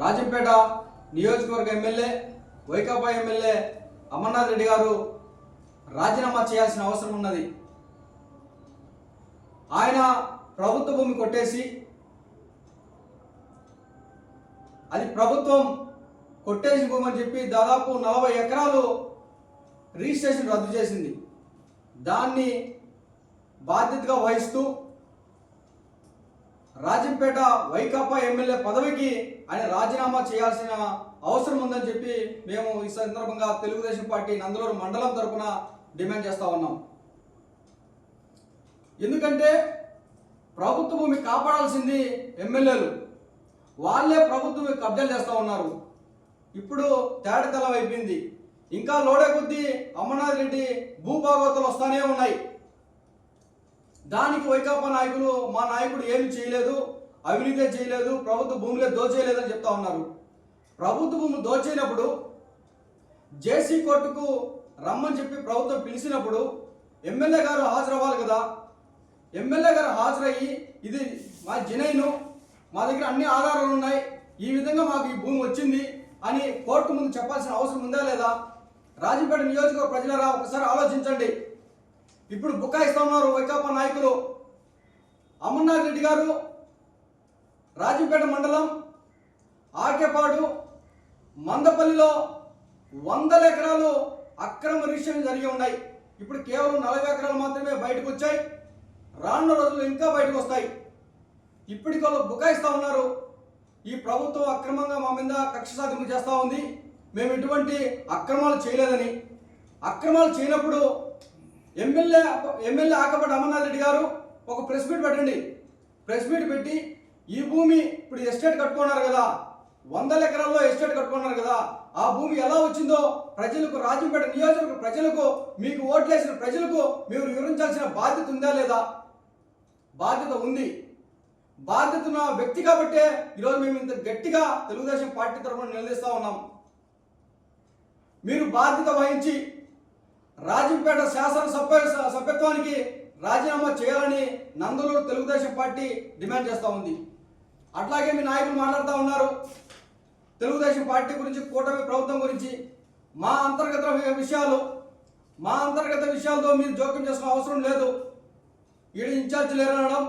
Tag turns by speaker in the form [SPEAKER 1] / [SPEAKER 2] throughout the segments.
[SPEAKER 1] రాజంపేట నియోజకవర్గ MLA Vaikapa MLA Amarnath Reddy గారు రాజీనామా చేయాల్సిన అవసరం ఉన్నది. ఆయన ప్రభుత్వ భూమి కొట్టేసి అది ప్రభుత్వం కొట్టేసి భూమి అని చెప్పి దాదాపు నలభై ఎకరాలు రిజిస్ట్రేషన్ రద్దు చేసింది. దాన్ని బాధ్యతగా వహిస్తూ రాజంపేట వైకాపా ఎమ్మెల్యే పదవికి ఆయన రాజీనామా చేయాల్సిన అవసరం ఉందని చెప్పి మేము ఈ సందర్భంగా తెలుగుదేశం పార్టీ నందలూరు మండలం తరపున డిమాండ్ చేస్తా ఉన్నాం. ఎందుకంటే ప్రభుత్వ భూమి కాపాడాల్సింది ఎమ్మెల్యేలు. వాళ్ళే ప్రభుత్వం మీద కబ్జాలు చేస్తూ ఉన్నారు. ఇప్పుడు తేడతలం అయిపోయింది. ఇంకా లోడే కొద్దీ అమర్నాథ్ రెడ్డి భూభాగవతలు వస్తానే ఉన్నాయి. దానికి వైకాపా నాయకులు మా నాయకుడు ఏమి చేయలేదు అవినీతి చేయలేదు ప్రభుత్వ భూములే దోచేయలేదని చెప్తా ఉన్నారు. ప్రభుత్వ భూములు దోచేయనప్పుడు జేసీ కోర్టుకు రమ్మని చెప్పి ప్రభుత్వం పిలిచినప్పుడు ఎమ్మెల్యే గారు హాజరవ్వాలి కదా. ఎమ్మెల్యే గారు హాజరయ్యి ఇది మా జినైను మా దగ్గర అన్ని ఆధారాలు ఉన్నాయి ఈ విధంగా మాకు ఈ భూమి వచ్చింది అని కోర్టు ముందు చెప్పాల్సిన అవసరం ఉందా లేదా? రాజంపేట నియోజకవర్గ ప్రజలరా ఒకసారి ఆలోచించండి. ఇప్పుడు బుకాయిస్తా ఉన్నారు వైకాపా నాయకులు అమర్నాథ్ రెడ్డి గారు రాజంపేట మండలం ఆకేపాడు మందపల్లిలో వందల ఎకరాలు అక్రమ రిజిస్ట్రేషన్ జరిగి ఉన్నాయి. ఇప్పుడు కేవలం నలభై ఎకరాలు మాత్రమే బయటకు వచ్చాయి. రానున్న రోజులు ఇంకా బయటకు వస్తాయి. ఇప్పటికి వాళ్ళు ఉన్నారు ఈ ప్రభుత్వం అక్రమంగా మా మీద కక్ష సాధింపు చేస్తూ ఉంది. మేము ఎటువంటి అక్రమాలు చేయలేదని. అక్రమాలు చేయనప్పుడు ఎమ్మెల్యే ఎమ్మెల్యే ఆకపాటి అమర్నాథ్ రెడ్డి గారు ఒక ప్రెస్ మీట్ పెట్టండి. ప్రెస్ మీట్ పెట్టి ఈ భూమి ఇప్పుడు ఎస్టేట్ కట్టుకున్నారు కదా. వందల ఎకరాల్లో ఎస్టేట్ కట్టుకున్నారు కదా. ఆ భూమి ఎలా వచ్చిందో ప్రజలకు రాజంపేట నియోజకవర్గ ప్రజలకు మీకు ఓట్లేసిన ప్రజలకు మీరు వివరించాల్సిన బాధ్యత ఉందా లేదా? బాధ్యత ఉంది. బాధ్యత ఉన్న వ్యక్తి కాబట్టే ఈరోజు మేము ఇంత గట్టిగా తెలుగుదేశం పార్టీ తరఫున నిలదీస్తా ఉన్నాం. మీరు బాధ్యత వహించి రాజంపేట శాసన సభ్యత్వానికి రాజీనామా చేయాలని నందలూరు తెలుగుదేశం పార్టీ డిమాండ్ చేస్తూ ఉంది. అట్లాగే మీ నాయకులు మాట్లాడుతూ ఉన్నారు. తెలుగుదేశం పార్టీ గురించి కూటమి ప్రభుత్వం గురించి మా అంతర్గత విషయాలు మా అంతర్గత విషయాలతో మీరు జోక్యం చేసిన అవసరం లేదు. ఈడ ఇన్ఛార్జ్ లేరనడం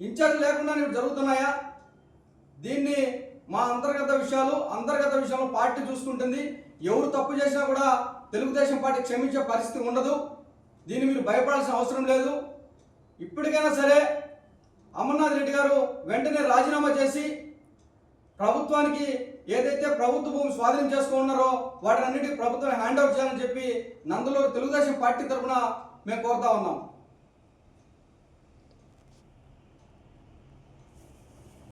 [SPEAKER 1] ఇన్ఛార్జ్ లేకుండా జరుగుతున్నాయా? దీన్ని మా అంతర్గత విషయాలు అంతర్గత విషయాలు పార్టీ చూసుకుంటుంది. ఎవరు తప్పు చేసినా కూడా తెలుగుదేశం పార్టీ క్షమించే పరిస్థితి ఉండదు. దీన్ని మీరు భయపడాల్సిన అవసరం లేదు. ఇప్పటికైనా సరే అమర్నాథ్ రెడ్డి గారు వెంటనే రాజీనామా చేసి ప్రభుత్వానికి ఏదైతే ప్రభుత్వ భూమి స్వాధీనం చేసుకున్నారో వాటినన్నిటికీ ప్రభుత్వం హ్యాండ్ ఓవర్ చేయాలని చెప్పి నందులో తెలుగుదేశం పార్టీ తరఫున మేము కోరుతా ఉన్నాం.